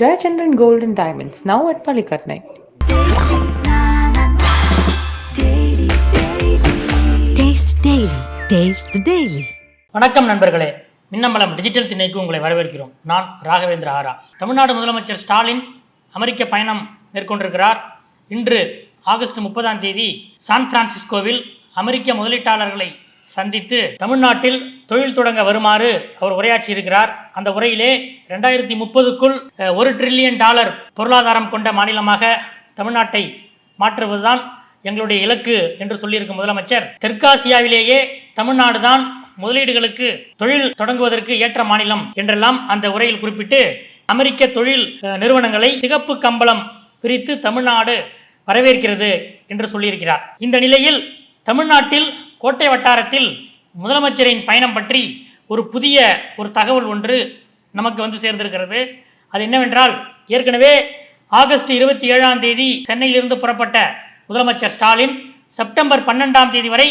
Jayachandran Gold and Diamonds, now at Palikatnai. Taste Daily. Taste the Daily. வணக்கம் நண்பர்களே Minnambalam digital திணைக்கு உங்களை வரவேற்கிறோம் நான் ராகவேந்திர ஆரா தமிழ்நாடு முதலமைச்சர் ஸ்டாலின் அமெரிக்க பயணம் மேற்கொண்டிருக்கிறார் இன்று ஆகஸ்ட் முப்பதாம் தேதி சான் பிரான்சிஸ்கோவில் அமெரிக்க முதலீட்டாளர்களை சந்தித்து தமிழ்நாட்டில் தொழில் தொடங்க வருமாறு அவர் உரையாற்றியிருக்கிறார். அந்த உரையிலே ரெண்டாயிரத்தி முப்பதுக்குள் ஒரு ட்ரில்லியன் டாலர் பொருளாதாரம் கொண்ட மாநிலமாக தமிழ்நாட்டை மாற்றுவதுதான் எங்களுடைய இலக்கு என்று சொல்லியிருக்கும் முதலமைச்சர். தெற்காசியாவிலேயே தமிழ்நாடு தான் முதலீடுகளுக்கு தொழில் தொடங்குவதற்கு ஏற்ற மாநிலம் என்றெல்லாம் அந்த உரையில் குறிப்பிட்டு அமெரிக்க தொழில் நிறுவனங்களை சிகப்பு கம்பளம் பிரித்து தமிழ்நாடு வரவேற்கிறது என்று சொல்லியிருக்கிறார். இந்த நிலையில் தமிழ்நாட்டில் கோட்டை வட்டாரத்தில் முதலமைச்சரின் பயணம் பற்றி ஒரு புதிய ஒரு தகவல் ஒன்று நமக்கு வந்து சேர்ந்திருக்கிறது. அது என்னவென்றால் ஏற்கனவே ஆகஸ்ட் இருபத்தி ஏழாம் தேதி சென்னையிலிருந்து புறப்பட்ட முதலமைச்சர் ஸ்டாலின் செப்டம்பர் பன்னெண்டாம் தேதி வரை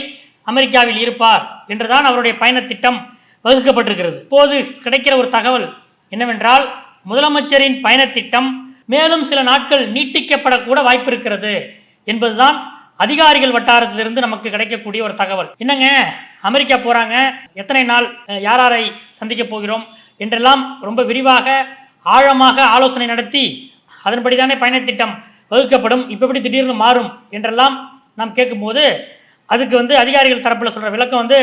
அமெரிக்காவில் இருப்பார் என்றுதான் அவருடைய பயணத்திட்டம் வகுக்கப்பட்டிருக்கிறது. இப்போது கிடைக்கிற ஒரு தகவல் என்னவென்றால் முதலமைச்சரின் பயணத்திட்டம் மேலும் சில நாட்கள் நீட்டிக்கப்படக்கூட வாய்ப்பு இருக்கிறது என்பதுதான் அதிகாரிகள் வட்டாரத்திலிருந்து நமக்கு கிடைக்கக்கூடிய ஒரு தகவல். என்னங்க? அமெரிக்கா போகிறாங்க எத்தனை நாள் யாராரை யார் யாரை சந்திக்க போகிறோம் என்றெல்லாம் ரொம்ப விரிவாக ஆழமாக ஆலோசனை நடத்தி அதன்படி தானே பயணத்திட்டம் வகுக்கப்படும் இப்போ எப்படி திடீர்னு மாறும் என்றெல்லாம் நாம் கேட்கும்போது அதுக்கு வந்து அதிகாரிகள் தரப்பில் சொல்கிற விளக்கம் வந்து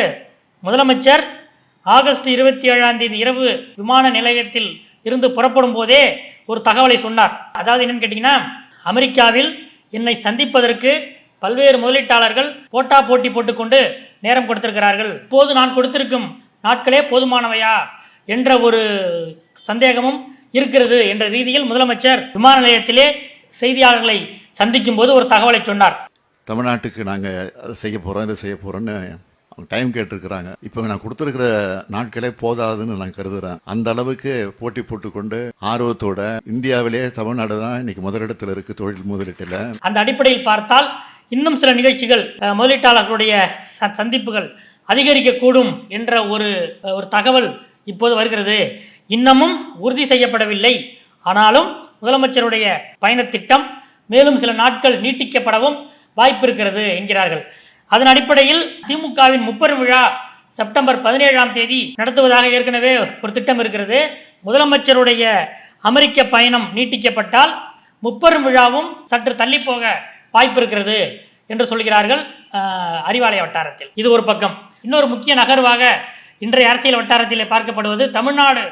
முதலமைச்சர் ஆகஸ்ட் இருபத்தி ஏழாம் தேதி இரவு விமான நிலையத்தில் இருந்து புறப்படும் போதே ஒரு தகவலை சொன்னார். அதாவது என்னன்னு கேட்டிங்கன்னா அமெரிக்காவில் என்னை சந்திப்பதற்கு பல்வேறு முதலீட்டாளர்கள் போட்டா போட்டி போட்டுக்கொண்டு நேரம் கொடுத்திருக்கிறார்கள். இப்போது நான் கொடுத்திருக்கும் நாட்களே போதுமானவையா என்ற ஒரு சந்தேகமும் இருக்கிறது என்ற ரீதியில் முதலமைச்சர் விமான நிலையத்திலே செய்தியாளர்களை சந்திக்கும் போது ஒரு தகவலை சொன்னார். தமிழ்நாட்டுக்கு நாங்கள் அதை செய்ய போகிறோம் இதை செய்ய போகிறோன்னு அவங்க டைம் கேட்டிருக்கிறாங்க. இப்போ நான் கொடுத்துருக்கிற நாட்களே போதாதுன்னு நான் கருதுறேன். அந்த அளவுக்கு போட்டி போட்டுக்கொண்டு ஆர்வத்தோட இந்தியாவிலே தமிழ்நாடு தான் இன்னைக்கு முதலிடத்தில் இருக்கு தொழில் முதலீட்டில். அந்த அடிப்படையில் பார்த்தால் இன்னும் சில நிகழ்ச்சிகள் முதலீட்டாளர்களுடைய ச- சந்திப்புகள் அதிகரிக்கக்கூடும் என்ற ஒரு ஒரு தகவல் இப்போது வருகிறது. இன்னமும் உறுதி செய்யப்படவில்லை. ஆனாலும் முதலமைச்சருடைய பயணத் திட்டம் மேலும் சில நாட்கள் நீட்டிக்கப்படவும் வாய்ப்பு இருக்கிறது என்கிறார்கள். அதன் அடிப்படையில் திமுகவின் முப்பெரும் விழா செப்டம்பர் பதினேழாம் தேதி நடத்துவதாக ஏற்கனவே ஒரு திட்டம் இருக்கிறது. முதலமைச்சருடைய அமெரிக்க பயணம் நீட்டிக்கப்பட்டால் முப்பெரும் விழாவும் சற்று தள்ளி போக வாய்ப்பு இருக்கிறது என்று சொல்கிறார்கள் அறிவாலய வட்டாரத்தில். இது ஒரு பக்கம். இன்னொரு முக்கிய நகர்வாக இன்றைய அரசியல் வட்டாரத்தில் பார்க்கப்படுவது தமிழ்நாடு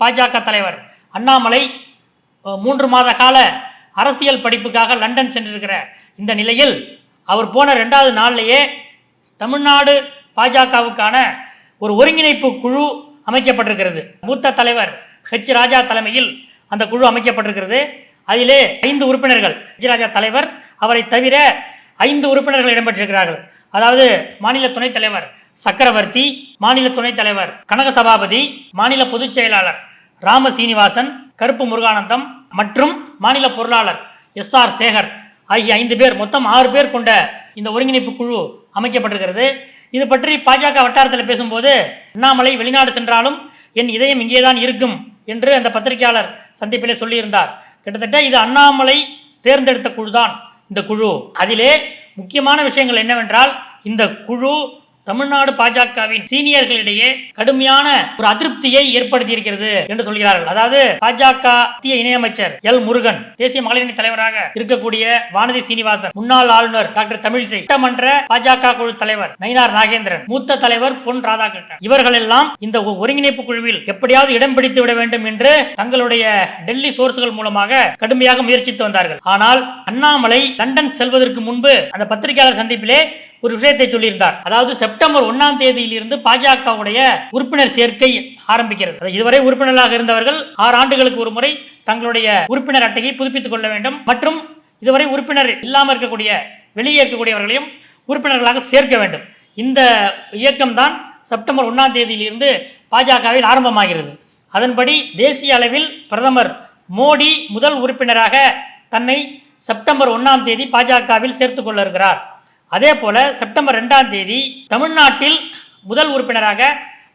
பாஜக தலைவர் அண்ணாமலை மூன்று மாத கால அரசியல் படிப்புக்காக லண்டன் சென்றிருக்கிற இந்த நிலையில் அவர் போன ரெண்டாவது நாள்லேயே தமிழ்நாடு பாஜகவுக்கான ஒரு ஒருங்கிணைப்பு குழு அமைக்கப்பட்டிருக்கிறது. மூத்த தலைவர் ஹெச் ராஜா தலைமையில் அந்த குழு அமைக்கப்பட்டிருக்கிறது. அதிலே ஐந்து உறுப்பினர்கள். ஹெச் ராஜா தலைவர் அவரை தவிர ஐந்து உறுப்பினர்கள் இடம்பெற்றிருக்கிறார்கள். அதாவது மாநில துணைத் தலைவர் சக்கரவர்த்தி மாநில துணைத் தலைவர் கனக சபாபதி மாநில பொதுச் செயலாளர் ராம சீனிவாசன் கருப்பு முருகானந்தம் மற்றும் மாநில பொருளாளர் எஸ் ஆர் சேகர் ஆகிய ஐந்து பேர் மொத்தம் ஆறு பேர் கொண்ட இந்த ஒருங்கிணைப்பு குழு அமைக்கப்பட்டிருக்கிறது. இது பற்றி பாஜக வட்டாரத்தில் பேசும்போது அண்ணாமலை வெளிநாடு சென்றாலும் என் இதயம் இங்கேதான் இருக்கும் என்று அந்த பத்திரிகையாளர் சந்திப்பிலே சொல்லியிருந்தார். கிட்டத்தட்ட இது அண்ணாமலை தேர்ந்தெடுத்த குழுதான். இந்த குழு. அதிலே முக்கியமான விஷயங்கள் என்னவென்றால் இந்த குழு தமிழ்நாடு பாஜகவின் சீனியர்களிடையே கடுமையான ஒரு அதிருப்தியை ஏற்படுத்தி இருக்கிறது என்று சொல்கிறார்கள். அதாவது பாஜக மத்திய இணையமைச்சர் எல் முருகன் தேசிய மகளிரணி தலைவராக இருக்கக்கூடிய வானதி சீனிவாசன் முன்னாள் ஆளுநர் டாக்டர் தமிழிசை சட்டமன்ற பாஜக குழு தலைவர் நயினார் நாகேந்திரன் மூத்த தலைவர் பொன் ராதாகிருஷ்ணன். இவர்கள் எல்லாம் இந்த ஒருங்கிணைப்பு குழுவில் எப்படியாவது இடம் பிடித்து விட வேண்டும் என்று தங்களுடைய டெல்லி சோர்ஸ்கள் மூலமாக கடுமையாக முயற்சித்து வந்தார்கள். ஆனால் அண்ணாமலை லண்டன் செல்வதற்கு முன்பு அந்த பத்திரிகையாளர் சந்திப்பிலே ஒரு விஷயத்தை சொல்லியிருந்தார். அதாவது செப்டம்பர் ஒன்னாம் தேதியிலிருந்து பாஜகவுடைய உறுப்பினர் சேர்க்கை ஆரம்பிக்கிறது. அதாவது இதுவரை உறுப்பினர்களாக இருந்தவர்கள் ஆறு ஆண்டுகளுக்கு ஒரு முறை தங்களுடைய உறுப்பினர் அட்டையை புதுப்பித்துக் கொள்ள வேண்டும். மற்றும் இதுவரை உறுப்பினர் இல்லாமல் இருக்கக்கூடிய வெளியே இருக்கக்கூடியவர்களையும் உறுப்பினர்களாக சேர்க்க வேண்டும். இந்த இயக்கம்தான் செப்டம்பர் ஒன்றாம் தேதியிலிருந்து பாஜகவில் ஆரம்பமாகிறது. அதன்படி தேசிய அளவில் பிரதமர் மோடி முதல் உறுப்பினராக தன்னை செப்டம்பர் ஒன்றாம் தேதி பாஜகவில் சேர்த்துக் கொள்ள இருக்கிறார். அதே போல செப்டம்பர் ரெண்டாம் தேதி தமிழ்நாட்டில் முதல் உறுப்பினராக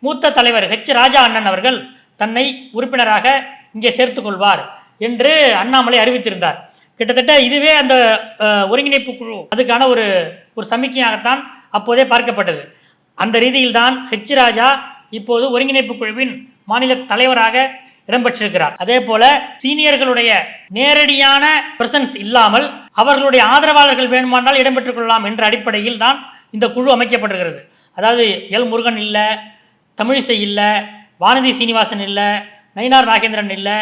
மூத்த தலைவர் ஹெச் ராஜா அண்ணன் அவர்கள் தன்னை உறுப்பினராக இங்கே சேர்த்து கொள்வார் என்று அண்ணாமலை அறிவித்திருந்தார். கிட்டத்தட்ட இதுவே அந்த ஒருங்கிணைப்பு குழு அதுக்கான ஒரு ஒரு சமிக்கையாகத்தான் அப்போதே பார்க்கப்பட்டது. அந்த ரீதியில்தான் ஹெச் ராஜா இப்போது ஒருங்கிணைப்பு குழுவின் மாநில தலைவராக இடம்பெற்றிருக்கிறார். அதே போல சீனியர்களுடைய நேரடியான பிரசன்ஸ் இல்லாமல் அவர்களுடைய ஆதரவாளர்கள் வேண்டுமானால் இடம்பெற்றுக் கொள்ளலாம் என்ற அடிப்படையில் தான் இந்த குழு அமைக்கப்பட்டிருக்கிறது. அதாவது எல் முருகன் இல்லை தமிழிசை இல்லை வானதி சீனிவாசன் இல்லை நயினார் நாகேந்திரன் இல்லை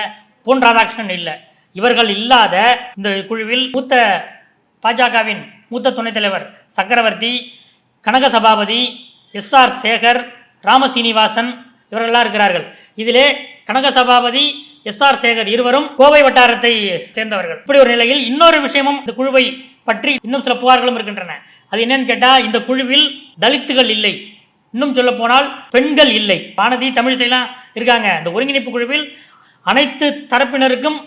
பொன் ராதாகிருஷ்ணன் இல்லை. இவர்கள் இல்லாத இந்த குழுவில் மூத்த பாஜகவின் மூத்த துணைத் தலைவர் சக்கரவர்த்தி கனக சபாபதி எஸ் ஆர் சேகர் ராம சீனிவாசன் இவர்கள்லாம் இருக்கிறார்கள். இதிலே கனக சபாபதி எஸ் ஆர் சேகர் இருவரும் கோவை வட்டாரத்தை சேர்ந்தவர்கள். இப்படி ஒரு நிலையில் இன்னொரு விஷயமும் இந்த குழுவை பற்றி இன்னும் சில புகார்களும் இருக்கின்றன. அது என்னன்னு கேட்டால் இந்த குழுவில் தலித்துகள் இல்லை. இன்னும் சொல்ல போனால் பெண்கள் இல்லை. வானதி தமிழிசைலாம் இருக்காங்க. இந்த ஒருங்கிணைப்பு குழுவில் அனைத்து தரப்பினருக்கும்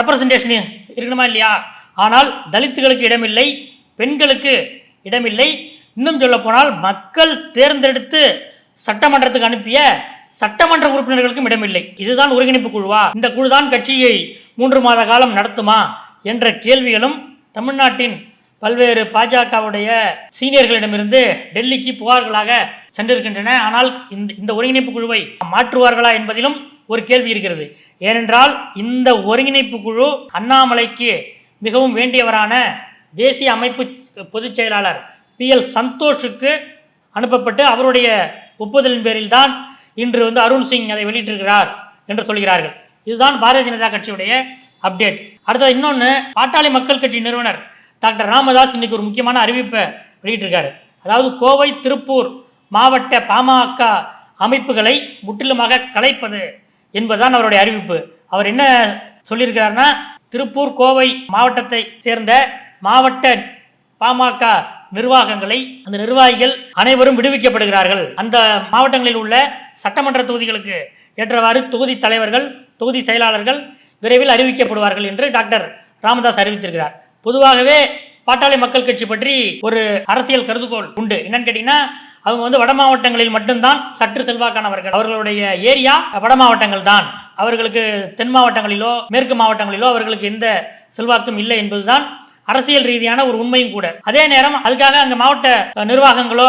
ரெப்ரசன்டேஷன் இருக்கணுமா இல்லையா? ஆனால் தலித்துகளுக்கு இடமில்லை பெண்களுக்கு இடமில்லை. இன்னும் சொல்ல போனால் மக்கள் தேர்ந்தெடுத்து சட்டமன்றத்துக்கு அனுப்பிய சட்டமன்ற உறுப்பினர்களுக்கும் இடமில்லை. இதுதான் ஒருங்கிணைப்பு குழுவா? இந்த குழுதான் கட்சியை மூன்று மாத காலம் நடத்துமா? என்ற கேள்விகளும் தமிழ்நாட்டின் பல்வேறு பாஜகவுடைய சீனியர்களிடமிருந்து டெல்லிக்கு புகார்களாக சென்றிருக்கின்றன. ஆனால் இந்த இந்த ஒருங்கிணைப்பு குழுவை மாற்றுவார்களா என்பதிலும் ஒரு கேள்வி இருக்கிறது. ஏனென்றால் இந்த ஒருங்கிணைப்பு குழு அண்ணாமலைக்கு மிகவும் வேண்டியவரான தேசிய அமைப்பு பொதுச் செயலாளர் பி எல் சந்தோஷுக்கு அனுப்பப்பட்டு அவருடைய ஒப்புதலின் பேரில் தான் இன்று வந்து அருண் சிங் அதை வெளியிட்டிருக்கிறார் என்று சொல்கிறார்கள். இதுதான் பாரதிய ஜனதா கட்சியுடைய அப்டேட் அடுத்தது இன்னொன்று பாட்டாளி மக்கள் கட்சி நிறுவனர் டாக்டர் ராமதாஸ் இன்னைக்கு ஒரு முக்கியமான அறிவிப்பை வெளியிட்டிருக்காரு. அதாவது கோவை திருப்பூர் மாவட்ட பாமக அமைப்புகளை முற்றிலுமாக கலைப்பது என்பதுதான் அவருடைய அறிவிப்பு. அவர் என்ன சொல்லியிருக்கிறாருன்னா திருப்பூர் கோவை மாவட்டத்தை சேர்ந்த மாவட்ட பாமக நிர்வாகங்களை அந்த நிர்வாகிகள் அனைவரும் விடுவிக்கப்படுகிறார்கள். அந்த மாவட்டங்களில் உள்ள சட்டமன்ற தொகுதிகளுக்கு ஏற்றவாறு தொகுதி தலைவர்கள் தொகுதி செயலாளர்கள் விரைவில் அறிவிக்கப்படுவார்கள் என்று டாக்டர் ராமதாஸ் அறிவித்திருக்கிறார். பொதுவாகவே பாட்டாளி மக்கள் கட்சி பற்றி ஒரு அரசியல் கருதுகோள் உண்டு. என்னன்னு கேட்டீங்கன்னா அவங்க வந்து வட மாவட்டங்களில் மட்டும்தான் சற்று செல்வாக்கானவர்கள். அவர்களுடைய ஏரியா வட மாவட்டங்கள் தான். அவர்களுக்கு தென் மாவட்டங்களிலோ மேற்கு மாவட்டங்களிலோ அவர்களுக்கு எந்த செல்வாக்கும் இல்லை என்பதுதான் அரசியல் ரீதியான ஒரு உண்மையும் கூட. அதே நேரம் அதுக்காக அங்கே மாவட்ட நிர்வாகங்களோ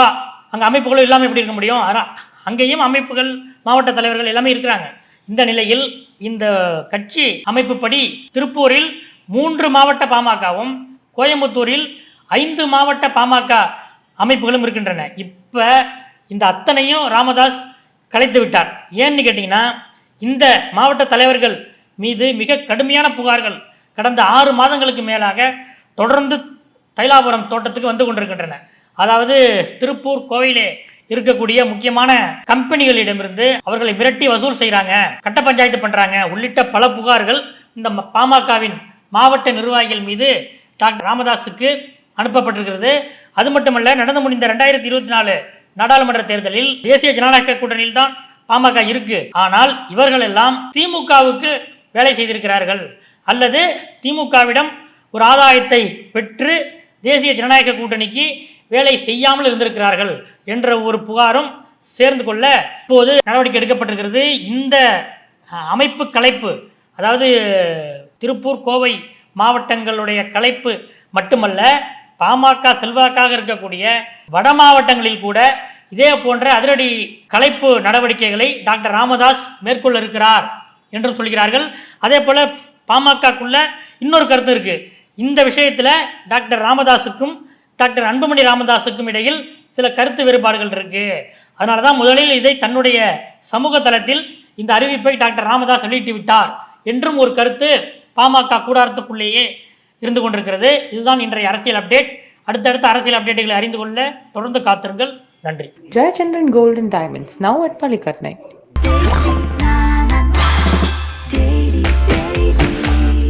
அங்கே அமைப்புகளோ இல்லாமல் எப்படி இருக்க முடியும்? அதனால் அங்கேயும் அமைப்புகள் மாவட்ட தலைவர்கள் எல்லாமே இருக்கிறாங்க. இந்த நிலையில் இந்த கட்சி அமைப்புப்படி திருப்பூரில் மூன்று மாவட்ட பாமகவும் கோயம்புத்தூரில் ஐந்து மாவட்ட பாமக அமைப்புகளும் இருக்கின்றன. இப்போ இந்த அத்தனையும் ராமதாஸ் கலைத்து விட்டார். ஏன்னு கேட்டிங்கன்னா இந்த மாவட்ட தலைவர்கள் மீது மிக கடுமையான புகார்கள் கடந்த ஆறு மாதங்களுக்கு மேலாக தொடர்ந்து தைலாபுரம் தோட்டத்துக்கு வந்து கொண்டிருக்கின்றன. அதாவது திருப்பூர் கோவிலே இருக்கக்கூடிய முக்கியமான கம்பெனிகளிடமிருந்து அவர்களை மிரட்டி வசூல் செய்கிறாங்க கட்ட பஞ்சாயத்து பண்ணுறாங்க உள்ளிட்ட பல புகார்கள் இந்த பாமகவின் மாவட்ட நிர்வாகிகள் மீது டாக்டர் ராமதாஸுக்கு அனுப்பப்பட்டிருக்கிறது. அது மட்டுமல்ல நடந்து முடிந்த ரெண்டாயிரத்தி இருபத்தி நாலு நாடாளுமன்ற தேர்தலில் தேசிய ஜனநாயக கூட்டணியில் தான் பாமக இருக்கு. ஆனால் இவர்கள் எல்லாம் திமுகவுக்கு வேலை செய்திருக்கிறார்கள். அல்லது திமுகவிடம் ஒரு ஆதாயத்தை பெற்று தேசிய ஜனநாயக கூட்டணிக்கு வேலை செய்யாமல் இருந்திருக்கிறார்கள் என்ற ஒரு புகாரும் சேர்ந்து கொள்ள இப்போது நடவடிக்கை எடுக்கப்பட்டிருக்கிறது. இந்த அமைப்பு கலைப்பு அதாவது திருப்பூர் கோவை மாவட்டங்களுடைய கலைப்பு மட்டுமல்ல பாமக செல்வாக்காக இருக்கக்கூடிய வட மாவட்டங்களில் கூட இதே போன்ற அதிரடி கலைப்பு நடவடிக்கைகளை டாக்டர் ராமதாஸ் மேற்கொள்ள இருக்கிறார் என்றும் சொல்கிறார்கள். அதே போல பாமகக்குள்ள இன்னொரு கருத்து இருக்குது இந்த விஷயத்துல டாக்டர் ராமதாஸுக்கும் டாக்டர் அன்புமணி ராமதாஸுக்கும் இடையில் சில கருத்து வேறுபாடுகள் இருக்கு. அதனால தான் முதலில் இதை தன்னுடைய சமூக தளத்தில் இந்த அறிவிப்பை டாக்டர் ராமதாஸ் வெளியிட்டு விட்டார் என்றும் ஒரு கருத்து பாமக கூடாரத்துக்குள்ளேயே இருந்து கொண்டிருக்கிறது. இதுதான் இன்றைய அரசியல் அப்டேட். அடுத்தடுத்த அரசியல் அப்டேட்டுகளை அறிந்து கொள்ள தொடர்ந்து காத்திருங்கள். நன்றி. Gold and Diamonds, now at Palikatnai.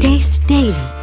Taste Daily.